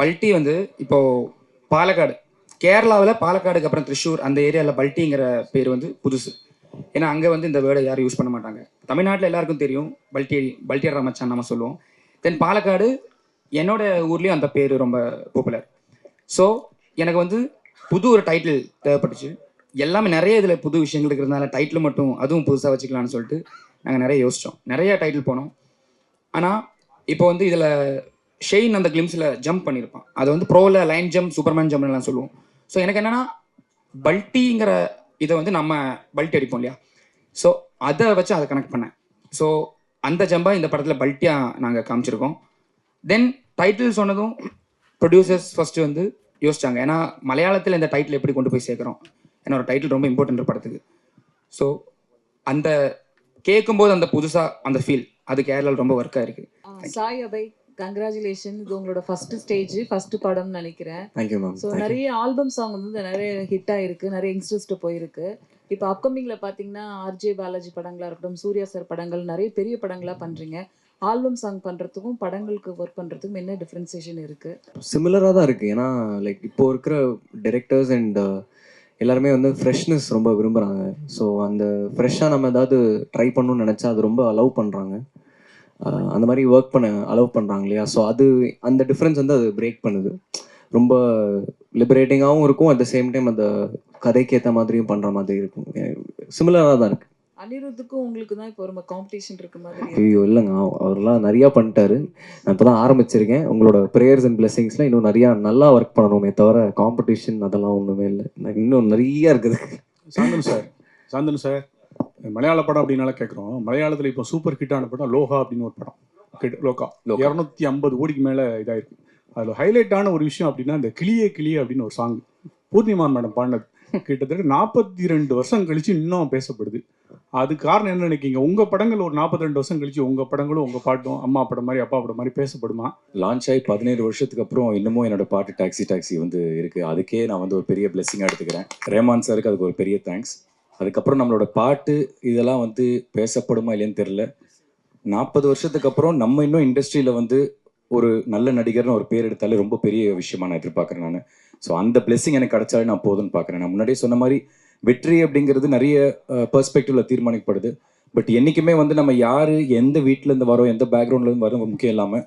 பல்ட்டி வந்து இப்போ பாலக்காடு கேரளாவில் பாலக்காடுக்கு அப்புறம் திருஷூர் அந்த ஏரியாவில் பல்ட்டிங்கிற பேர் வந்து புதுசு. ஏன்னா அங்கே வந்து இந்த வேர்டை யாரும் யூஸ் பண்ண மாட்டாங்க. தமிழ்நாட்டில் எல்லாருக்கும் தெரியும் பல்ட்டி பல்ட்டியர் மச்சான் நம்ம சொல்லுவோம். தென் பாலக்காடு என்னோட ஊர்லேயும் அந்த பேர் ரொம்ப பாப்புலர் ஸோ எனக்கு வந்து புது ஒரு டைட்டில் தேவைப்பட்டுச்சு. எல்லாமே நிறைய இதில் புது விஷயங்கள் இருக்கிறதுனால டைட்டில் மட்டும் அதுவும் புதுசாக வச்சுக்கலாம்னு சொல்லிட்டு நாங்கள் நிறைய யோசித்தோம் நிறைய டைட்டில் போனோம். ஆனால் இப்போ வந்து இதில் ஷெயின் அந்த கிளிம்ஸில் ஜம்ப் பண்ணியிருப்பான் அது வந்து ப்ரோவில் லைன் ஜம்ப் சூப்பர்மேன் ஜம்ப்லாம் சொல்லுவோம். ஸோ எனக்கு என்னென்னா பல்ட்டிங்கிற இதை வந்து நம்ம பல்ட்டி அடிப்போம் இல்லையா? ஸோ அதை வச்சு அதை கனெக்ட் பண்ணேன். ஸோ அந்த ஜம்பாக இந்த படத்தில் பல்ட்டியாக நாங்கள் காமிச்சிருக்கோம். தென் டைட்டில் சொன்னதும் ப்ரொடியூசர்ஸ் ஃபஸ்ட்டு வந்து யோசிச்சாங்க. ஏன்னா மலையாளத்தில் இந்த டைட்டில் எப்படி கொண்டு போய் சேர்க்குறோம்? ஏன்னா ஒரு டைட்டில் ரொம்ப இம்பார்ட்டன்ட் படத்துக்கு. ஸோ அந்த கேட்கும்போது அந்த புதுசாக அந்த ஃபீல் அது கேரளாவில் ரொம்ப ஒர்க்காக இருக்குது சாய் அபய். கங்க்ராச்சுலேஷன் இது உங்களோட ஃபர்ஸ்ட் ஸ்டேஜ் ஃபர்ஸ்ட் படம்னு நினைக்கிறேன். தேங்க்யூ மேம் ஸோ நிறைய ஆல்பம் சாங் வந்து நிறைய ஹிட் ஆயிருக்கு. நிறைய யங்ஸ்டர்ஸ்ட்டு போயிருக்கு. இப்போ அப்கமிங்ல பார்த்தீங்கன்னா ஆர்ஜே பாலாஜி படங்களா இருக்கட்டும் சூர்யா சார் படங்கள் நிறைய பெரிய படங்களா பண்றீங்க. ஆல்பம் சாங் பண்றதுக்கும் படங்களுக்கு ஒர்க் பண்றதுக்கும் என்ன டிஃபரன்சியேஷன் இருக்கு? சிமிலராக தான் இருக்குது ஏன்னா லைக் இப்போ இருக்கிற டிரெக்டர்ஸ் அண்ட் எல்லாருமே வந்து ஃப்ரெஷ்னஸ் ரொம்ப விரும்புகிறாங்க ஸோ அந்த ஃப்ரெஷ்ஷாக நம்ம ஏதாவது ட்ரை பண்ணணும்னு நினச்சா அது ரொம்ப அலோவ் பண்ணுறாங்க அந்த மாதிரி ஒர்க் பண்ண அலோவ் பண்ணுறாங்க இல்லையா? ஸோ அது அந்த டிஃப்ரென்ஸ் வந்து அது பிரேக் பண்ணுது. ரொம்ப லிபரேட்டிங்காகவும் இருக்கும். அட் த சேம் டைம் அந்த கதைக்கு ஏற்ற மாதிரியும் பண்ணுற மாதிரி இருக்கும். சிமிலராக தான் இருக்குது அனிருத்துக்கும் உங்களுக்கு தான் இப்போ ரொம்ப காம்படிஷன் இருக்க மாதிரி இருக்கு. ஐயோ இல்லைங்க. அவ- அவர்லாம் நிறையா பண்ணிட்டாரு. நான் இப்போ தான் ஆரம்பிச்சிருக்கேன். உங்களோட ப்ரேயர்ஸ் அண்ட் பிளெஸிங்ஸில் இன்னும் நிறையா நல்லா ஒர்க் பண்ணணுமே தவிர காம்படிஷன் அதெல்லாம் ஒன்றுமே இல்லை. இன்னும் நிறைய இருக்குது. சாந்தனு சார். சாந்தனு சார். மலையாள படம் அப்படின்னால கேட்குறோம் மலையாளத்தில் இப்போ சூப்பர் ஹிட்டான படம் லோகா அப்படின்னு ஒரு படம். லோகா. இரநூத்தி ஐம்பது கோடிக்கு மேலே இதாயிருக்கு. அதில் ஹைலைட்டான ஒரு விஷயம் அப்படின்னா இந்த கிளியே கிளியே அப்படின்னு ஒரு சாங் பூர்ணிமா மேடம் பாடினது. கிட்டத்தட்ட நாற்பத்தி ரெண்டு வருஷம் கழிச்சு இன்னும் பேசப்படுது. அது காரணம் என்ன நினைக்கிங்க உங்கள் படங்கள் ஒரு நாற்பத்தி ரெண்டு வருஷம் கழிச்சு உங்கள் படங்களும் உங்கள் பாட்டும் அம்மா படம் மாதிரி அப்பா படம் மாதிரி பேசப்படுமா? லான்ச் ஆகி பதினேழு வருஷத்துக்கு அப்புறம் இன்னமும் என்னோட பாட்டு டாக்ஸி டாக்ஸி வந்து இருக்கு. அதுக்கே நான் வந்து ஒரு பெரிய பிளெஸிங்காக எடுத்துக்கிறேன். ரேமான் சாருக்கு அதுக்கு ஒரு பெரிய தேங்க்ஸ் அதுக்கப்புறம் நம்மளோட பாட்டு இதெல்லாம் வந்து பேசப்படுமா இல்லையான்னு தெரில நாற்பது வருஷத்துக்கு அப்புறம் நம்ம இன்னும் இண்டஸ்ட்ரியில் வந்து ஒரு நல்ல நடிகர்னு ஒரு பேர் எடுத்தாலே ரொம்ப பெரிய விஷயமா நான் எதிர்பார்க்குறேன் நான். ஸோ அந்த பிளெஸிங் எனக்கு கிடைச்சாலே நான் போதும்னு பார்க்குறேன். நான் முன்னாடியே சொன்ன மாதிரி வெற்றி அப்படிங்கிறது நிறைய பெர்ஸ்பெக்டிவில் தீர்மானிக்கப்படுது. பட் என்றைக்குமே வந்து நம்ம யார் எந்த வீட்டிலேருந்து வரோம் எந்த பேக்ரவுண்ட்லேருந்து வரோம் முக்கியம் இல்லாமல்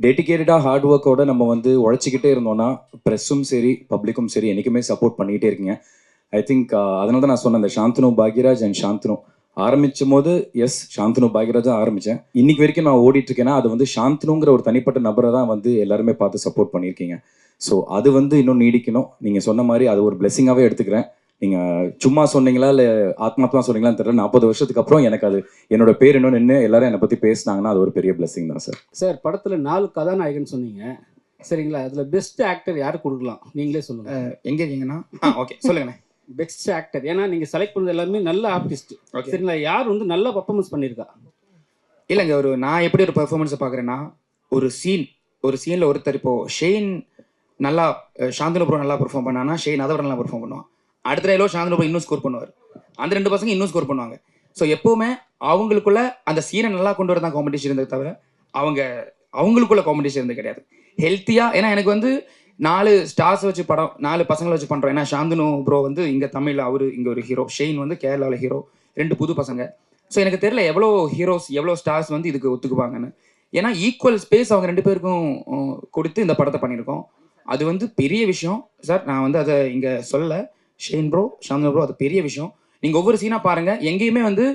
டெடிக்கேட்டடாக ஹார்ட் ஒர்க்கோட நம்ம வந்து உழைச்சிக்கிட்டே இருந்தோம்னா ப்ரெஸ்ஸும் சரி பப்ளிக்கும் சரி என்றைக்குமே சப்போர்ட் பண்ணிக்கிட்டே இருக்கீங்க. ஐ திங்க் அதனால தான் நான் சொன்னேன் இந்த சாந்தனு பாக்யராஜ் அண்ட் சாந்தனு ஆரம்பிச்சும் போது எஸ் சாந்தனு பாக்யராஜ் தான் ஆரம்பித்தேன் இன்னைக்கு வரைக்கும் நான் ஓடிட்டு இருக்கேன்னா அது வந்து சாந்தனுங்கிற ஒரு தனிப்பட்ட நபரை தான் வந்து எல்லாருமே பார்த்து சப்போர்ட் பண்ணியிருக்கீங்க. ஸோ அது வந்து இன்னும் நீடிக்கணும். நீங்கள் சொன்ன மாதிரி அது ஒரு பிளெஸிங்காகவே எடுத்துக்கிறேன். நீங்கள் சும்மா சொன்னீங்களா இல்லை ஆத்மாத்மா சொன்னீங்களான்னு தெரியல. நாற்பது வருஷத்துக்கு அப்புறம் எனக்கு அது என்னோட பேர் இன்னும் நின்று எல்லாரும் என்னை பற்றி பேசினாங்கன்னா அது ஒரு பெரிய பிளெஸிங் தான் சார் சார் படத்தில் நாலு கதாநாயகன் சொன்னீங்க. சரிங்களா? அதில் பெஸ்ட் ஆக்டர் யார் கொடுக்கலாம்? நீங்களே சொல்லுங்க. எங்கே இருக்கீங்கன்னா? ஓகே சொல்லுங்கண்ணே பெஸ்ட் ஆக்டர் ஏன்னா நீங்கள் செலக்ட் பண்ணது எல்லாருமே நல்ல ஆர்டிஸ்ட் சரிங்களா யார் வந்து நல்ல பர்ஃபார்மன்ஸ் பண்ணியிருக்கா? இல்லைங்க ஒரு நான் எப்படி ஒரு பெர்ஃபார்மன்ஸை பார்க்குறேன்னா ஒரு சீன் ஒரு சீனில் ஒருத்தர் இப்போ ஷெயின் நல்லா அஹ், சாந்தனு ப்ரோ நல்லா பெர்ஃபார்ம் பண்ணானா ஷெயின் அதை விட நல்லா பெர்ஃபார்ம் பண்ணுவான். அடுத்த டைலோ சாந்தனு ப்ரோ இன்னும் ஸ்கோர் பண்ணுவார். அந்த ரெண்டு பசங்க இன்னும் ஸ்கோர் பண்ணுவாங்க. ஸோ எப்போவுமே அவங்களுக்குள்ள அந்த சீனை நல்லா கொண்டு வரதான் காம்படிஷன் இருந்தது தவிர அவங்க அவங்களுக்குள்ள காம்படிஷன் இருந்தது கிடையாது. ஹெல்த்தியாக ஏன்னா எனக்கு வந்து நாலு ஸ்டார்ஸ் வச்சு படம் நாலு பசங்களை வச்சு பண்ணுறோம் ஏன்னா சாந்தனு ப்ரோ வந்து இங்கே தமிழில் அவர் இங்கே ஒரு ஹீரோ ஷெயின் வந்து கேரளாவில் ஹீரோ ரெண்டு புது பசங்க. ஸோ எனக்கு தெரியல எவ்வளோ ஹீரோஸ் எவ்வளோ ஸ்டார்ஸ் வந்து இதுக்கு ஒத்துக்குவாங்கன்னு. ஏன்னா ஈக்குவல் ஸ்பேஸ் அவங்க ரெண்டு பேருக்கும் கொடுத்து இந்த படத்தை பண்ணியிருக்கோம். அது வந்து பெரிய விஷயம். சார் நான் வந்து அதை இங்கே சொல்ல ஷெயின் ப்ரோ சாந்தனு ப்ரோ அது பெரிய விஷயம். நீங்கள் ஒவ்வொரு சீனாக பாருங்கள் எங்கேயுமே வந்து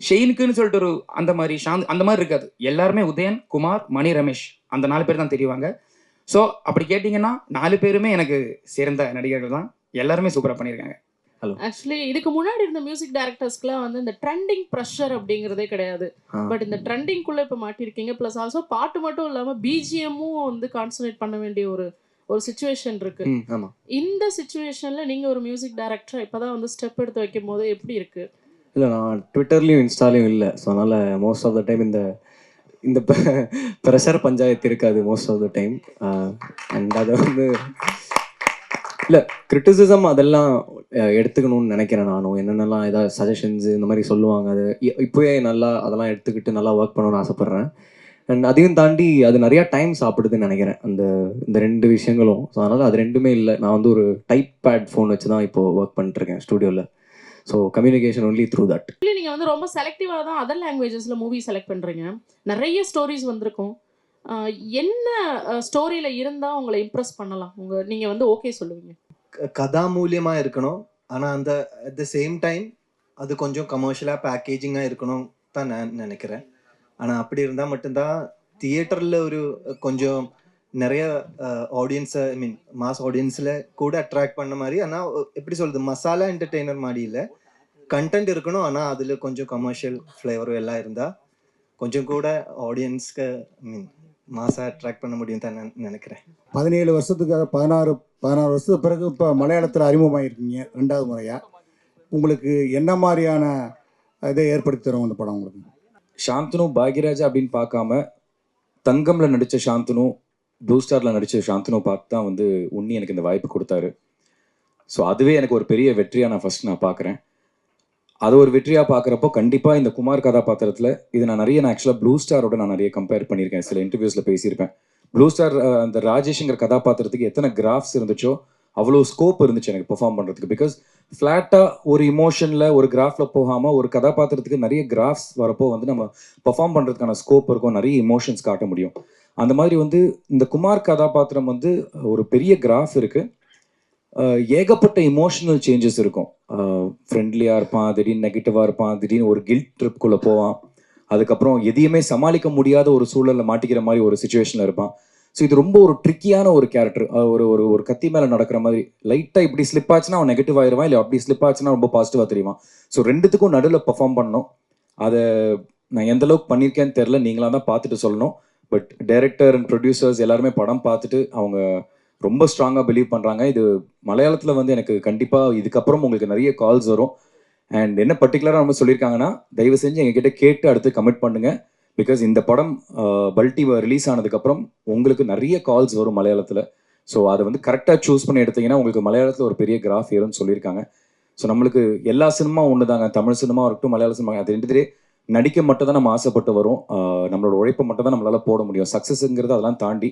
ஷெயினுக்குன்னு சொல்லிட்டு ஒரு அந்த மாதிரி ஷாந்த் அந்த மாதிரி இருக்காது. எல்லாருமே உதயன் குமார் மணி ரமேஷ். அந்த நாலு பேர் தான் தெரிவாங்க. ஸோ அப்படி கேட்டிங்கன்னா நாலு பேருமே எனக்கு சேர்ந்த நடிகர்கள் தான். எல்லாருமே சூப்பராக பண்ணியிருக்காங்க ஆக்சுவலி இதுக்கு முன்னாடி இருந்த மியூசிக் டைரக்டர்ஸ்க்குலாம் வந்து இந்த ட்ரெண்டிங் ப்ரெஷர் அப்படிங்கிறதே கிடையாது. பட் இந்த ட்ரெண்டிங்குள்ளே இப்போ மாட்டிருக்கீங்க ப்ளஸ் ஆல்சோ பாட்டு மட்டும் இல்லாமல் பிஜிஎம்மும் வந்து கான்சன்ட்ரேட் பண்ண வேண்டிய ஒரு ஒரு சுச்சுவேஷன் இருக்கு. இந்த சுச்சுவேஷன்ல நீங்க ஒரு மியூசிக் டைரக்டர் இப்பதான் வந்து ஸ்டெப் எடுத்து வைக்கும் போது எப்படி இருக்கு? இல்லை நான் ட்விட்டர்லேயும் இன்ஸ்டாலையும் இல்லை. ஸோ அதனால் மோஸ்ட் ஆஃப் த டைம் இந்த இந்த ப்ரெஷர் பஞ்சாயத்து இருக்காது most of the time and அதை வந்து இல்லை கிரிட்டிசிசம் அதெல்லாம் எடுத்துக்கணும்னு நினைக்கிறேன் நானும். என்னென்னலாம் ஏதாவது சஜஷன்ஸ் இந்த மாதிரி சொல்லுவாங்க அது இ- நல்லா அதெல்லாம் எடுத்துக்கிட்டு நல்லா ஒர்க் பண்ணணும்னு ஆசைப்பட்றேன். அண்ட் அதையும் தாண்டி அது நிறையா டைம் சாப்பிடுதுன்னு நினைக்கிறேன். அந்த இந்த ரெண்டு விஷயங்களும். ஸோ அதனால் அது ரெண்டுமே இல்லை. நான் வந்து ஒரு டைப் பேட் ஃபோன் வச்சு தான் இப்போ ஒர்க் பண்ணிட்டுருக்கேன் ஸ்டூடியோவில் so communication only through that இல்லை நீங்கள் வந்து ரொம்ப செலக்டிவாக தான் அதர் லாங்குவேஜஸில் மூவி செலக்ட் பண்ணுறீங்க நிறைய ஸ்டோரிஸ் வந்திருக்கும். என்ன ஸ்டோரியில் இருந்தால் உங்களை இம்ப்ரெஸ் பண்ணலாம்? உங்கள் நீங்கள் வந்து ஓகே சொல்லுவீங்க. க- கதாமூல்யமா இருக்கணும். ஆனா அந்த அட் த சேம் டைம் அது கொஞ்சம் கமர்ஷியலா பேக்கேஜிங்கா இருக்கணும் தான் நான் நினைக்கிறேன். ஆனா அப்படி இருந்தா மட்டும்தான் தியேட்டர்ல ஒரு கொஞ்சம் நிறைய ஆடியன்ஸ் ஐ மீன் மாஸ் ஆடியன்ஸ்ல கூட அட்ராக்ட் பண்ண மாதிரி ஆனா எப்படி சொல்றது மசாலா என்டர்டெய்னர் மாதிரி இல்ல கண்டென்ட் இருக்கணும் ஆனா அதுல கொஞ்சம் கமர்ஷியல் ஃப்ளேவரும் எல்லாம் இருந்தா கொஞ்சம் கூட ஆடியன்ஸ்க்கு ஐ மீன் மாசா அட்ராக்ட் பண்ண முடியும் தான் நான் நினைக்கிறேன். பதினேழு வருஷத்துக்கு பதினாறு பதினாறு வருஷத்துக்கு பிறகு இப்போ மலையாளத்தில் அறிமுகமாயிருக்கீங்க ரெண்டாவது முறையாக உங்களுக்கு என்ன மாதிரியான இதை ஏற்படுத்தி தரும் அந்த படம் உங்களுக்கு? சாந்தனு பாக்யராஜா அப்படின்னு பார்க்காம தங்கம்ல நடிச்ச சாந்தனு ப்ளூ ஸ்டாரில் நடித்த சாந்தனு பார்த்து தான் வந்து உன்னி எனக்கு இந்த வாய்ப்பு கொடுத்தாரு. ஸோ அதுவே எனக்கு ஒரு பெரிய வெற்றியாக நான் ஃபர்ஸ்ட் நான் பார்க்குறேன். அது ஒரு வெற்றியாக பார்க்குறப்போ கண்டிப்பாக இந்த குமார் கதாபாத்திரத்தில் இது நான் நிறைய நான் ஆக்சுவலாக ப்ளூ ஸ்டாரோட நான் நிறைய கம்பேர் பண்ணியிருக்கேன். சில இன்டர்வியூஸில் பேசியிருப்பேன். ப்ளூ ஸ்டார் அந்த ராஜேஷ்ங்கிற கதாபாத்திரத்துக்கு எத்தனை கிராஃப்ஸ் இருந்துச்சோ அவ்வளோ ஸ்கோப் இருந்துச்சு எனக்கு பெர்ஃபார்ம் பண்ணுறதுக்கு பிகாஸ் ஃப்ளாட்டாக ஒரு இமோஷனில் ஒரு கிராஃபில் போகாமல் ஒரு கதாபாத்திரத்துக்கு நிறைய கிராஃப்ஸ் வரப்போ வந்து நம்ம பெர்ஃபார்ம் பண்ணுறதுக்கான ஸ்கோப் இருக்கும் நிறைய இமோஷன்ஸ் காட்ட முடியும். அந்த மாதிரி வந்து இந்த குமார் கதாபாத்திரம் வந்து ஒரு பெரிய கிராஃப் இருக்குது ஏகப்பட்ட இமோஷனல் சேஞ்சஸ் இருக்கும். ஃப்ரெண்ட்லியாக இருப்பான் திடீர்னு நெகட்டிவாக இருப்பான் திடீர்னு ஒரு கில்ட் ட்ரிப்குள்ளே போவான். அதுக்கப்புறம் எதையுமே சமாளிக்க முடியாத ஒரு சூழலில் மாட்டிக்கிற மாதிரி ஒரு சுச்சுவேஷனில் இருப்பான். ஸோ இது ரொம்ப ஒரு ட்ரிக்கியான ஒரு கேரக்டர் ஒரு ஒரு ஒரு கத்தி மேலே நடக்கிற மாதிரி. லைட்டாக இப்படி ஸ்லிப் ஆச்சுன்னா அவன் நெகட்டிவ் ஆயிடுவான் இல்லை அப்படி ஸ்லிப் ஆச்சுன்னா ரொம்ப பாசிட்டிவாக தெரியுவான் ஸோ ரெண்டுத்துக்கும் நடுவில் பர்ஃபார்ம் பண்ணணும். அதை நான் எந்த அளவுக்கு பண்ணியிருக்கேன்னு தெரில நீங்களாக தான் பார்த்துட்டு சொல்லணும். பட் டைரக்டர் அண்ட் ப்ரொடியூசர்ஸ் எல்லாருமே படம் பார்த்துட்டு அவங்க ரொம்ப ஸ்ட்ராங்காக பிலீவ் பண்ணுறாங்க இது மலையாளத்தில் வந்து எனக்கு கண்டிப்பாக இதுக்கப்புறம் உங்களுக்கு நிறைய கால்ஸ் வரும். அண்ட் என்ன பர்டிகுலராக நம்ம சொல்லியிருக்காங்கன்னா தயவு செஞ்சு எங்ககிட்ட கேட்டு அடுத்து கமிட் பண்ணுங்கள் பிகாஸ் இந்த படம் பல்டி ரிலீஸ் ஆனதுக்கப்புறம் உங்களுக்கு நிறைய கால்ஸ் வரும் மலையாளத்தில். ஸோ அதை வந்து கரெக்டாக சூஸ் பண்ணி எடுத்தீங்கன்னா உங்களுக்கு மலையாளத்தில் ஒரு பெரிய கிராஃப் ஏறும்னு சொல்லியிருக்காங்க. ஸோ நம்மளுக்கு எல்லா சினிமா ஒன்று தாங்க தமிழ் சினிமா இருக்கட்டும் மலையாள சினிமா அது ரெண்டுத்திலே நடிக்க மட்டும் தான் நம்ம ஆசைப்பட்டு வரும். நம்மளோட உழைப்பை மட்டும் தான் நம்மளால போட முடியும். சக்ஸஸ்ங்கிறது அதெல்லாம் தாண்டி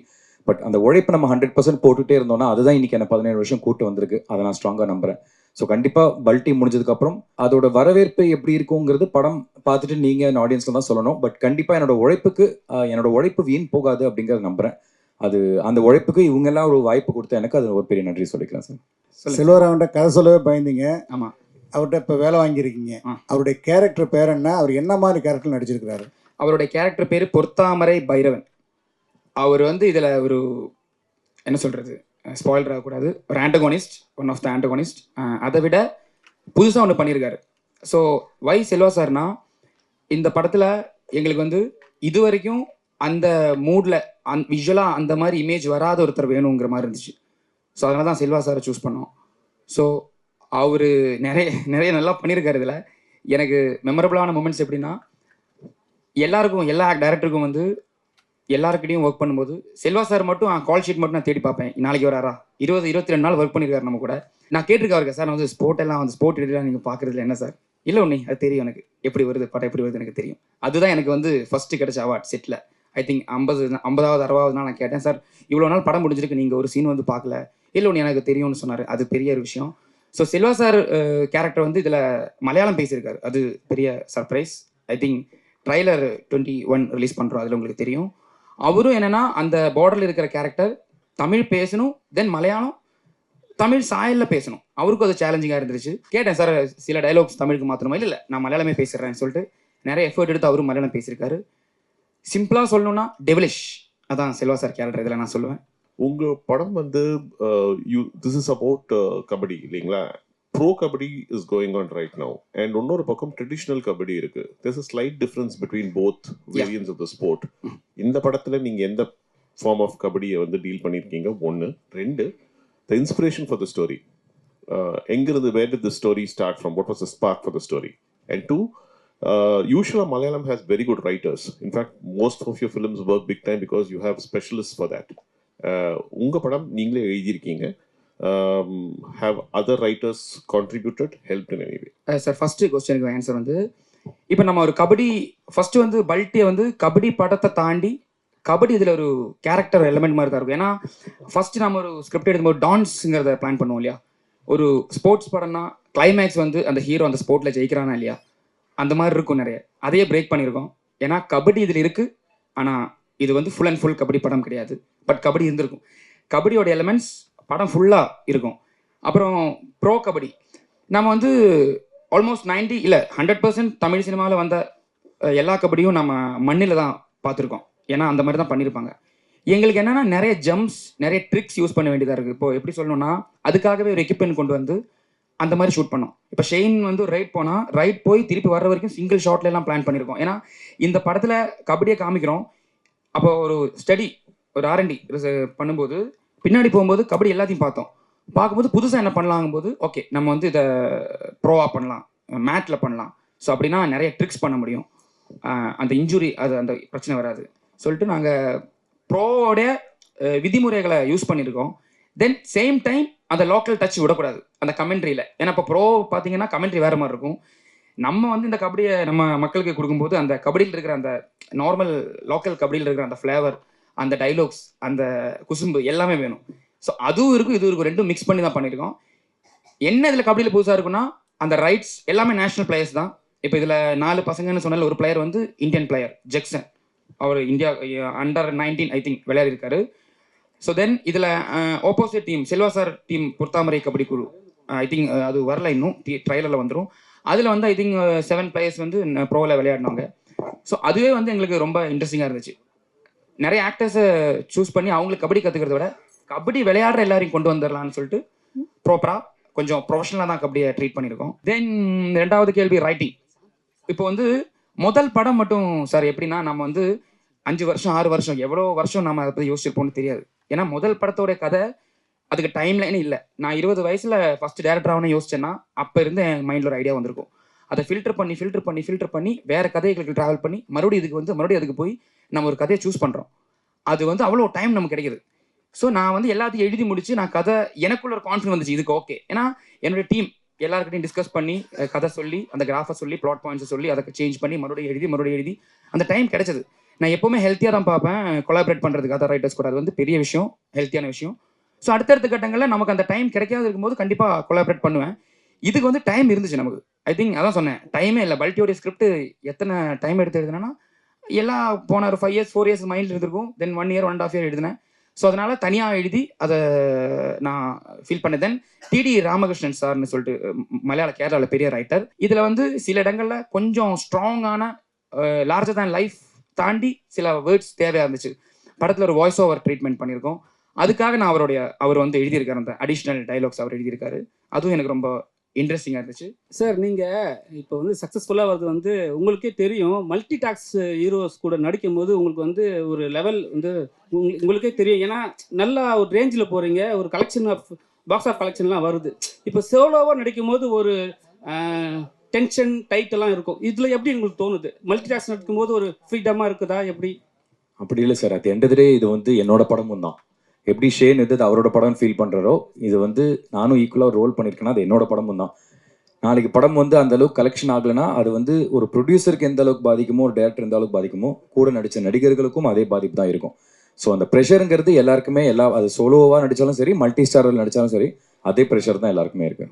பட் அந்த உழைப்பை நம்ம ஹண்ட்ரட் பர்சன்ட் போட்டுட்டே இருந்தோம்னா அதுதான் இன்னைக்கு என்ன பதினேழு வருஷம் கூட்டு வந்திருக்கு. அதை நான் ஸ்ட்ராங்காக நம்புறேன். ஸோ கண்டிப்பாக பல்டி முடிஞ்சதுக்கப்புறம் அதோட வரவேற்பு எப்படி இருக்குங்கிறது படம் பார்த்துட்டு நீங்கள் ஆடியன்ஸ்ல தான் சொல்லணும். பட் கண்டிப்பாக என்னோட உழைப்புக்கு என்னோட உழைப்பு வீண் போகாது அப்படிங்கிறத நம்புறேன். அது அந்த உழைப்புக்கு இவங்க எல்லாம் ஒரு வாய்ப்பு கொடுத்த எனக்கு அது ஒரு பெரிய நன்றி சொல்லிக்கலாம் சார். செல்வராவன்ட்ட கதை சொல்லவே பயந்தீங்க. ஆமா. அவர்கிட்ட இப்போ வேலை வாங்கியிருக்கீங்க. அவருடைய கேரக்டர் பேர் என்ன? அவர் என்ன மாதிரி கேரக்டர் நடிச்சிருக்கிறாரு? அவருடைய கேரக்டர் பேர் பொர்த்தாமரை பைரவன். அவர் வந்து இதில் ஒரு என்ன சொல்கிறது ஸ்பாயிலர் ஆகக்கூடாது. ஒரு antagonist one of the antagonist அதை விட புதுசாக ஒன்று பண்ணியிருக்காரு. ஸோ வை செல்வா சார்னா இந்த படத்தில் எங்களுக்கு வந்து இது வரைக்கும் அந்த மூடில் அந் விஷுவலாக அந்த மாதிரி இமேஜ் வராத ஒருத்தர் வேணுங்கிற மாதிரி இருந்துச்சு. ஸோ அதனால தான் செல்வா சாரை சூஸ் பண்ணோம். ஸோ அவர் நிறைய நிறைய நல்லா பண்ணியிருக்காரு இதில். எனக்கு மெமரபுளான மூமெண்ட்ஸ் எப்படின்னா எல்லாருக்கும் எல்லா டேரக்டருக்கும் வந்து எல்லாருக்கிட்டையும் ஒர்க் பண்ணும்போது செல்வா சார் மட்டும் கால் ஷீட் மட்டும் நான் தேடி பார்ப்பேன். நாளைக்கு வராரா? இருபது இருபத்தி ரெண்டு நாள் ஒர்க் பண்ணியிருக்காரு நம்ம கூட. நான் கேட்டிருக்காரு சார் நான் வந்து ஸ்போர்ட் எல்லாம் வந்து ஸ்போர்ட் எடிட்டராக நீங்கள் பார்க்குறதுல என்ன சார் இல்லை ஒன்றே அது தெரியும் எனக்கு. எப்படி வருது படம் எப்படி வருது எனக்கு தெரியும். அதுதான் எனக்கு வந்து ஃபஸ்ட்டு கிடைச்ச அவார்ட் செட்டில் ஐ திங்க் ஐம்பது ஐம்பதாவது அறுபதாவது நாள் நான் கேட்டேன் சார் இவ்வளோ நாள் படம் முடிஞ்சிருக்கு நீங்கள் ஒரு சீன் வந்து பார்க்கல. இல்லை ஒன்று எனக்கு தெரியும்னு சொன்னார். அது பெரிய ஒரு விஷயம். ஸோ செல்வா சார் கேரக்டர் வந்து இதில் மலையாளம் பேசியிருக்காரு. அது பெரிய surprise I think trailer twenty one release பண்ணுறோம் அதில் உங்களுக்கு தெரியும். அவரும் என்னென்னா அந்த பார்டரில் இருக்கிற கேரக்டர் தமிழ் பேசணும் தென் மலையாளம் தமிழ் சாயலில் பேசணும். அவருக்கும் அது சேலஞ்சிங்காக இருந்துச்சு கேட்டேன் சார் சில டைலாக்ஸ் தமிழுக்கு மாத்திரமா இல்லை இல்லை நான் மலையாளமே பேசுகிறேன்னு சொல்லிட்டு நிறைய எஃபர்ட் எடுத்து அவரும் மலையாளம் பேசியிருக்காரு. சிம்பிளாக சொல்லணும்னா டெவலிஷ் அதான் செல்வா சார் கேரக்டர் இதில் நான் சொல்லுவேன். உங்க படம் வந்து you this is about kabaddi இல்லைங்களா? Bro kabaddi is going on right now and இன்னொரு பக்கம் ட்ரெடிஷ்னல் கபடி இருக்கு. This is slight difference between both variants of the sport இந்த படத்துல நீங்க எந்த ஃபார்ம் ஆஃப் கபடியை வந்து டீல் பண்ணியிருக்கீங்க ஒன்று ரெண்டு the inspiration for the story எங்கிருந்து where the story start from what was the spark for the story and to யூஸ்வலாக Malayalam has very good writers in fact most of your films work big time because you have specialist for that உங்கள் படம் நீங்களே எழுதியிருக்கீங்க. Have other writers contributed help in any sir first கொஸ்டினுக்கு answer வந்து இப்போ நம்ம ஒரு kabaddi first வந்து பல்ட்டியை வந்து கபடி படத்தை தாண்டி கபடி இதில் ஒரு கேரக்டர் எலமெண்ட் மாதிரி தான் இருக்கும். ஏன்னா ஃபர்ஸ்ட் நம்ம ஒரு ஸ்கிரிப்ட் எடுக்கும்போது டான்ஸுங்கிறத பிளான் பண்ணுவோம் இல்லையா? ஒரு ஸ்போர்ட்ஸ் படம்னா கிளைமேக்ஸ் வந்து அந்த ஹீரோ அந்த ஸ்போர்ட்டில் ஜெயிக்கிறானா இல்லையா? அந்த மாதிரி இருக்கும் நிறைய. அதையே பிரேக் பண்ணியிருக்கோம். ஏன்னா கபடி இதில் இருக்குது ஆனால் இது வந்து ஃபுல் அண்ட் ஃபுல் கபடி படம் கிடையாது. பட் கபடி இருந்திருக்கும். கபடியோட எலமெண்ட்ஸ் படம் ஃபுல்லாக இருக்கும். அப்புறம் ப்ரோ கபடி. நம்ம வந்து ஆல்மோஸ்ட் 90 இல்லை ஹண்ட்ரட் பர்சன்ட் தமிழ் சினிமாவில் வந்த எல்லா கபடியும் நம்ம மண்ணில் தான் பார்த்துருக்கோம். ஏன்னா அந்த மாதிரி தான் பண்ணியிருப்பாங்க எங்களுக்கு என்னென்னா நிறைய ஜம்ப்ஸ் நிறைய ட்ரிக்ஸ் யூஸ் பண்ண வேண்டியதாக இருக்குது இப்போ எப்படி சொல்லணும்னா அதுக்காகவே ஒரு எக்யூப்மெண்ட் கொண்டு வந்து அந்த மாதிரி ஷூட் பண்ணோம். இப்போ ஷெயின் வந்து ரைட் போனால் ரைட் போய் திருப்பி வர்ற வரைக்கும் சிங்கிள் ஷாட்ல எல்லாம் பிளான் பண்ணியிருக்கோம் ஏன்னா இந்த படத்தில் கபடியை காமிக்கிறோம். அப்போ ஒரு ஸ்டடி ஒரு ஆர்என்டி பண்ணும்போது பின்னாடி போகும்போது கபடி எல்லாத்தையும் பார்த்தோம். பார்க்கும்போது புதுசாக என்ன பண்ணலாங்கும் போது ஓகே நம்ம வந்து இதை ப்ரோவாக பண்ணலாம் மேட்டில் பண்ணலாம். ஸோ அப்படின்னா நிறைய ட்ரிக்ஸ் பண்ண முடியும். அந்த இன்ஜுரி அது அந்த பிரச்சனை வராது. சொல்லிட்டு நாங்கள் ப்ரோவோடைய விதிமுறைகளை யூஸ் பண்ணியிருக்கோம். தென் சேம் டைம் அந்த லோக்கல் டச் விடக்கூடாது. அந்த கமெண்ட்ரியில் ஏன்னா இப்போ ப்ரோ பார்த்தீங்கன்னா கமெண்ட்ரி வேறு மாதிரி இருக்கும். நம்ம வந்து இந்த கபடியை நம்ம மக்களுக்கு கொடுக்கும்போது அந்த கபடியில் இருக்கிற அந்த நார்மல் லோக்கல் கபடியில் இருக்கிற அந்த ஃப்ளேவர் அந்த டைலாக்ஸ் அந்த குசும்பு எல்லாமே வேணும். ஸோ அதுவும் இருக்கும் இதுவும் இருக்கும். ரெண்டும் மிக்ஸ் பண்ணி தான் பண்ணியிருக்கோம். என்ன இதில் கபடியில் புதுசாக இருக்குன்னா அந்த ரைட்ஸ் எல்லாமே நேஷனல் பிளேயர்ஸ் தான். இப்போ இதில் நாலு பசங்கன்னு சொன்னால் ஒரு பிளேயர் வந்து Indian player Jackson our India under nineteen I think விளையாடிருக்காரு. So then இதில் opposite team Selva sir team பொறுத்தாமரை kabaddi குழு. ஐ திங்க் அது வரல இன்னும். ட்ரைலரில் வந்துடும் அதில் வந்து ஐ திங்க் செவன் பிளேயர்ஸ் வந்து ப்ரோவில் விளையாடினாங்க. ஸோ அதுவே வந்து எங்களுக்கு ரொம்ப இன்ட்ரெஸ்டிங்காக இருந்துச்சு. நிறைய ஆக்டர்ஸை சூஸ் பண்ணி அவங்களுக்கு கபடி கற்றுக்கிறத விட கபடி விளையாடுற எல்லாரையும் கொண்டு வந்துடலாம்னு சொல்லிட்டு ப்ராப்பராக கொஞ்சம் ப்ரொஃபஷனலாக தான் கபடியை ட்ரீட் பண்ணியிருக்கோம். தென் ரெண்டாவது கேள்வி ரைட்டிங் இப்போ வந்து முதல் படம் மட்டும் சார் எப்படின்னா நம்ம வந்து அஞ்சு வருஷம் ஆறு வருஷம் எவ்வளோ வருஷம் நம்ம அதை பற்றி யோசிச்சிருப்போம்னு தெரியாது. ஏன்னா முதல் படத்தோடைய கதை அதுக்கு டைம் லைன் இல்லை. நான் இருபது வயசில் ஃபஸ்ட்டு டேரக்டர் ஆகணும் யோசிச்சேன்னா அப்போ இருந்து என் மைண்டில் ஒரு ஐடியா வந்திருக்கும். அதை ஃபில்டர் பண்ணி ஃபில்டர் பண்ணி ஃபில்டர் பண்ணி வேறு கதைகளுக்கு ட்ராவல் பண்ணி மறுபடியும் இதுக்கு வந்து மறுபடியும் அதுக்கு போய் நம்ம ஒரு கதையை சூஸ் பண்ணுறோம் அது வந்து அவ்வளோ டைம் நமக்கு கிடைக்குது. ஸோ நான் வந்து எல்லாத்தையும் எழுதி முடிச்சு நான் கதை எனக்குள்ள ஒரு கான்ஃபிடன்ஸ் வந்துச்சு இதுக்கு ஓகே ஏன்னா என்னோட டீம் எல்லாருக்கிட்டையும் டிஸ்கஸ் பண்ணி கதை சொல்லி அந்த கிராஃபை சொல்லி ப்ளாட் பாயிண்ட்ஸை சொல்லி அதை சேஞ்ச் பண்ணி மறுபடியும் எழுதி மறுபடியும் எழுதி அந்த டைம் கிடைச்சது. நான் எப்போவுமே ஹெல்த்தியாக தான் பார்ப்பேன். கொலாபரேட் பண்ணுறதுக்கு அதர் ரைட்டர்ஸ் கூட. அது வந்து பெரிய விஷயம் ஹெல்த்தியான விஷயம். ஸோ அடுத்தடுத்த கட்டங்களில் நமக்கு அந்த டைம் கிடைக்காது இருக்கும்போது கண்டிப்பாக கொலாபரேட் பண்ணுவேன். இதுக்கு வந்து டைம் இருந்துச்சு நமக்கு. ஐ திங்க் அதான் சொன்னேன். டைமே இல்லை. பல்ட்டியோடைய ஸ்கிரிப்ட் எத்தனை டைம் எடுத்து எழுதுனேன்னா எல்லாம் போன ஒரு ஃபைவ் இயர்ஸ் ஃபோர் இயர்ஸ் மைண்டில் இருந்திருக்கும். Then one year one and half year எழுதினேன். ஸோ அதனால் தனியாக எழுதி அதை நான் ஃபீல் பண்ணேன். தென் டிடி ராமகிருஷ்ணன் சார்னு சொல்லிட்டு மலையாள கேரளாவில் பெரிய ரைட்டர் இதில் வந்து சில இடங்களில் கொஞ்சம் ஸ்ட்ராங்கான லார்ஜர் தேன் லைஃப் தாண்டி சில வேர்ட்ஸ் தேவையாக இருந்துச்சு. படத்தில் ஒரு வாய்ஸ் ஓவர் ட்ரீட்மெண்ட் பண்ணியிருக்கோம். அதுக்காக நான் அவருடைய அவர் வந்து எழுதியிருக்காரு அந்த அடிஷ்னல் டைலாக்ஸ் அவர் எழுதியிருக்காரு. அதுவும் எனக்கு ரொம்ப இன்ட்ரெஸ்டிங்காக இருந்துச்சு. சார் நீங்கள் இப்போ வந்து சக்ஸஸ்ஃபுல்லாக வர்றது வந்து உங்களுக்கே தெரியும். மல்டி டாக்ஸ் ஹீரோஸ் கூட நடிக்கும் போது உங்களுக்கு வந்து ஒரு லெவல் வந்து உங்க- உங்களுக்கே தெரியும். ஏன்னா நல்லா ஒரு ரேஞ்சில் போகிறீங்க ஒரு கலெக்ஷன் ஆஃப் பாக்ஸ் ஆஃப் கலெக்ஷன்லாம் வருது. இப்போ சோலோவாக நடிக்கும் போது ஒரு டென்ஷன் டைட் எல்லாம் இருக்கும். இதில் எப்படி உங்களுக்கு தோணுது? மல்டி டாக்ஸ் நடிக்கும்போது ஒரு ஃப்ரீடமாக இருக்குதா? எப்படி? அப்படி இல்லை சார் அட் எண்ட் டே இது வந்து என்னோட படமும் தான். எப்படி ஷேன் வந்து அவரோட படம்னு ஃபீல் பண்ணுறாரோ இது வந்து நானும் ஈக்குவலாக ரோல் பண்ணியிருக்கேன்னா அது என்னோட படமும் தான். நாளைக்கு படம் வந்து அந்த அளவுக்கு கலெக்ஷன் ஆகலைன்னா அது வந்து ஒரு ப்ரொடியூசருக்கு எந்த அளவுக்கு பாதிக்குமோ ஒரு டேரக்டர் எந்த அளவுக்கு பாதிக்குமோ கூட நடித்த நடிகர்களுக்கும் அதே பாதிப்பு தான் இருக்கும். ஸோ அந்த ப்ரெஷருங்கிறது எல்லாருக்குமே எல்லா அது சோலோவாக நடித்தாலும் சரி மல்டி ஸ்டாரில் நடித்தாலும் சரி அதே ப்ரெஷர் தான் எல்லாருக்குமே இருக்குது